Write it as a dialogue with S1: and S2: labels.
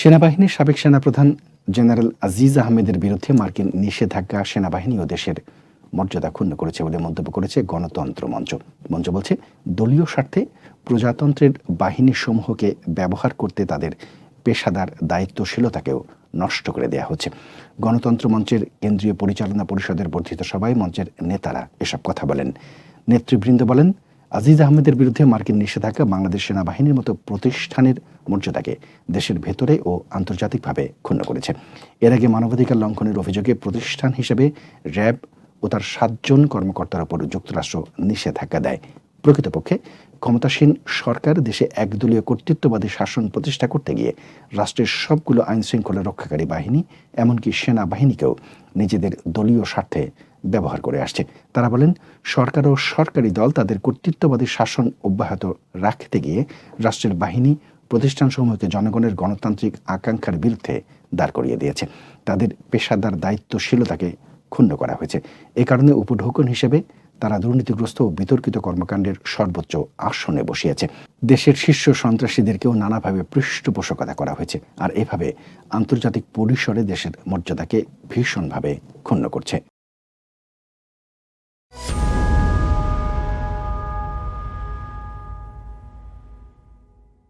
S1: সেনাবাহিনীর সাবেক সেনাপ্রধান জেনারেল আজিজ আহমেদের বিরুদ্ধে মার্কিন নিষেধাজ্ঞা সেনাবাহিনী ও দেশের মর্যাদা ক্ষুণ্ণ করেছে বলে মন্তব্য করেছে গণতন্ত্র মঞ্চ। মঞ্চ বলছে, দলীয় স্বার্থে প্রজাতন্ত্রের বাহিনী সমূহকে ব্যবহার করতে তাদের পেশাদার দায়িত্বশীলতাকেও নষ্ট করে দেয়া হচ্ছে। গণতন্ত্র মঞ্চের কেন্দ্রীয় পরিচালনা পরিষদের বর্ধিত সভায় মঞ্চের নেতারা এসব কথা বলেন। নেতৃবৃন্দ বলেন আজিজ আহমেদের বিরুদ্ধে মার্কিন নিষেধাজ্ঞা বাংলাদেশ সেনাবাহিনীর মতো প্রতিষ্ঠানের মর্যাদাকে দেশের ভেতরে ও আন্তর্জাতিকভাবে ক্ষুণ্ণ করেছে। এর আগে মানবাধিকার লঙ্ঘনের অভিযোগে প্রতিষ্ঠান হিসেবে র্যাব ও তার সাতজন কর্মকর্তার উপর যুক্তরাষ্ট্র নিষেধাজ্ঞা দেয়। প্রকৃতপক্ষে ক্ষমতাসীন সরকার দেশে একদলীয় কর্তৃত্ববাদী শাসন প্রতিষ্ঠা করতে গিয়ে রাষ্ট্রের সবগুলো আইন শৃঙ্খলা রক্ষাকারী বাহিনী, এমনকি সেনাবাহিনীকেও নিজেদের দলীয় স্বার্থে ব্যবহার করে আসছে। তারা বলেন, সরকার ও সরকারি দল তাদের কর্তৃত্ববাদী শাসন অব্যাহত রাখতে গিয়ে রাষ্ট্রের বাহিনী প্রতিষ্ঠানসমূহকে জনগণের গণতান্ত্রিক আকাঙ্ক্ষার বিরুদ্ধে দাঁড় করিয়ে দিয়েছে। তাদের পেশাদার দায়িত্বশীলতাকে ক্ষুণ্ণ করা হয়েছে। এ কারণে উপঢৌকন হিসেবে তারা দুর্নীতিগ্রস্ত ও বিতর্কিত কর্মকাণ্ডের সর্বোচ্চ আসনে বসিয়েছে। দেশের শীর্ষ সন্ত্রাসীদেরকেও নানাভাবে পৃষ্ঠপোষকতা করা হয়েছে আর এভাবে আন্তর্জাতিক পরিসরে দেশের মর্যাদাকে ভীষণভাবে ক্ষুণ্ণ করছে।